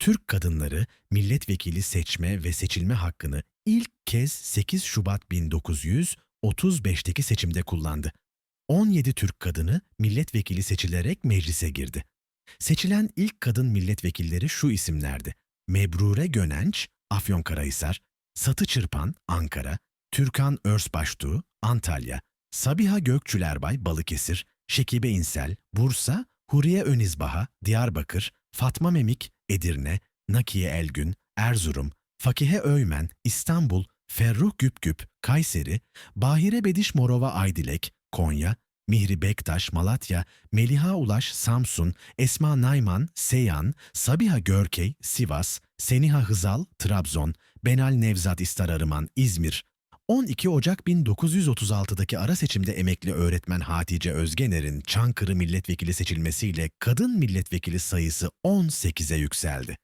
Türk kadınları milletvekili seçme ve seçilme hakkını ilk kez 8 Şubat 1935'teki seçimde kullandı. 17 Türk kadını milletvekili seçilerek meclise girdi. Seçilen ilk kadın milletvekilleri şu isimlerdi. Mebrure Gönenç, Afyonkarahisar, Satı Çırpan, Ankara, Türkan Örsbaştuğ, Antalya, Sabiha Gökçülerbay, Balıkesir, Şekibe İnsel, Bursa, Huriye Önizbaha, Diyarbakır, Fatma Memik, Edirne, Nakiye Elgün, Erzurum, Fakihe Öymen, İstanbul, Ferruh Güpgüp, Kayseri, Bahire Bediş Morova Aydilek, Konya, Mihri Bektaş, Malatya, Meliha Ulaş, Samsun, Esma Nayman, Seyhan, Sabiha Görkey, Sivas, Seniha Hızal, Trabzon, Benal Nevzat İstar Arıman, İzmir. 12 Ocak 1936'daki ara seçimde emekli öğretmen Hatice Özgener'in Çankırı milletvekili seçilmesiyle kadın milletvekili sayısı 18'e yükseldi.